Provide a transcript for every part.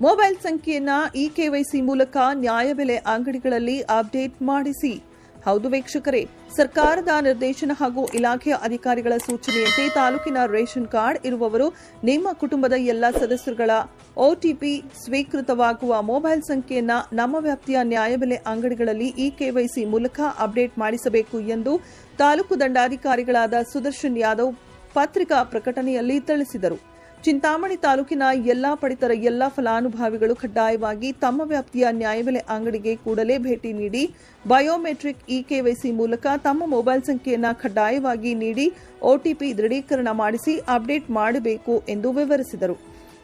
Mobile ಸಂಖ್ಯೆಯನ್ನ E KYC ಮೂಲಕ ನ್ಯಾಯಬೆಲೆ ಅಂಗಡಿಗಳಲ್ಲಿ ಅಪ್ಡೇಟ್ ಮಾಡಿಸಿ. ಹೌದು ವೀಕ್ಷಕರೇ, ಸರ್ಕಾರದ ನಿರ್ದೇಶನ ಹಾಗೂ ಇಲಾಖೆಯ ಅಧಿಕಾರಿಗಳ ಸೂಚನೆಯಂತೆ ತಾಲೂಕಿನ ರೇಷನ್ ಕಾರ್ಡ್ ಇರುವವರು ನಿಮ್ಮ ಕುಟುಂಬದ ಎಲ್ಲ ಸದಸ್ಯರುಗಳ ಒಟಿಪಿ ಸ್ವೀಕೃತವಾಗುವ ಮೊಬೈಲ್ ಸಂಖ್ಯೆಯನ್ನ ನಮ್ಮ ವ್ಯಾಪ್ತಿಯ ನ್ಯಾಯಬೆಲೆ ಅಂಗಡಿಗಳಲ್ಲಿ ಇ ಕೆವೈಸಿ ಮೂಲಕ ಅಪ್ಡೇಟ್ ಮಾಡಿಸಬೇಕು ಎಂದು ತಾಲೂಕು ದಂಡಾಧಿಕಾರಿಗಳಾದ ಸುದರ್ಶನ್ ಯಾದವ್ ಪತ್ರಿಕಾ ಪ್ರಕಟಣೆಯಲ್ಲಿ ತಿಳಿಸಿದರು. ಚಿಂತಾಮಣಿ ತಾಲೂಕಿನ ಎಲ್ಲಾ ಪಡಿತರ ಎಲ್ಲಾ ಫಲಾನುಭವಿಗಳು ಕಡ್ಡಾಯವಾಗಿ ತಮ್ಮ ವ್ಯಾಪ್ತಿಯ ನ್ಯಾಯಬೆಲೆ ಅಂಗಡಿಗೆ ಕೂಡಲೇ ಭೇಟಿ ನೀಡಿ ಬಯೋಮೆಟ್ರಿಕ್ ಇ ಕೆವೈಸಿ ಮೂಲಕ ತಮ್ಮ ಮೊಬೈಲ್ ಸಂಖ್ಯೆಯನ್ನು ಕಡ್ಡಾಯವಾಗಿ ನೀಡಿ ಒಟಿಪಿ ದೃಢೀಕರಣ ಮಾಡಿಸಿ ಅಪ್ಡೇಟ್ ಮಾಡಬೇಕು ಎಂದು ವಿವರಿಸಿದರು.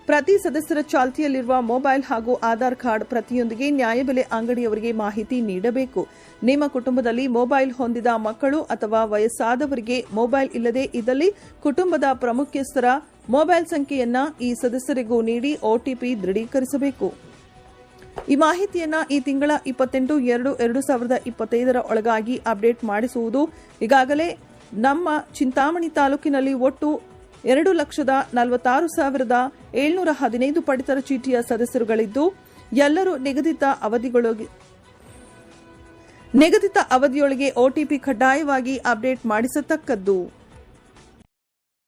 ಪ್ರತಿ ಸದಸ್ಯರ ಚಾಲ್ತಿಯಲ್ಲಿರುವ ಮೊಬೈಲ್ ಹಾಗೂ ಆಧಾರ್ ಕಾರ್ಡ್ ಪ್ರತಿಯೊಂದಿಗೆ ನ್ಯಾಯಬೆಲೆ ಅಂಗಡಿಯವರಿಗೆ ಮಾಹಿತಿ ನೀಡಬೇಕು. ನಿಮ್ಮ ಕುಟುಂಬದಲ್ಲಿ ಮೊಬೈಲ್ ಹೊಂದಿದ ಮಕ್ಕಳು ಅಥವಾ ವಯಸ್ಸಾದವರಿಗೆ ಮೊಬೈಲ್ ಇಲ್ಲದೆ ಇದ್ದಲ್ಲಿ ಕುಟುಂಬದ ಪ್ರಮುಖಸ್ಥರ ಮೊಬೈಲ್ ಸಂಖ್ಯೆಯನ್ನ ಈ ಸದಸ್ಯರಿಗೂ ನೀಡಿ ಒಟಿಪಿ ದೃಢೀಕರಿಸಬೇಕು. ಈ ಮಾಹಿತಿಯನ್ನ ಈ ತಿಂಗಳ ಇಪ್ಪತ್ತೆಂಟು ಎರಡು ಎರಡು ಸಾವಿರದ ಇಪ್ಪತ್ತೈದರ ಒಳಗಾಗಿ ಅಪ್ಡೇಟ್ ಮಾಡಿಸುವುದು ಈಗಾಗಲೇ ನಮ್ಮ ಚಿಂತಾಮಣಿ ತಾಲೂಕಿನಲ್ಲಿ ಒಟ್ಟು ಎರಡು ಲಕ್ಷದ ನಲವತ್ತಾರು ಸಾವಿರದ ಏಳ್ನೂರ ಹದಿನೈದು ಪಡಿತರ ಚೀಟಿಯ ಸದಸ್ಯರುಗಳಿದ್ದು, ಎಲ್ಲರೂ ನಿಗದಿತ ಅವಧಿಗಳೊಳಗೆ ನಿಗದಿತ ಅವಧಿಯೊಳಗೆ ಒಟಿಪಿ ಕಡ್ಡಾಯವಾಗಿ ಅಪ್ಡೇಟ್ ಮಾಡಿಸತಕ್ಕದ್ದು.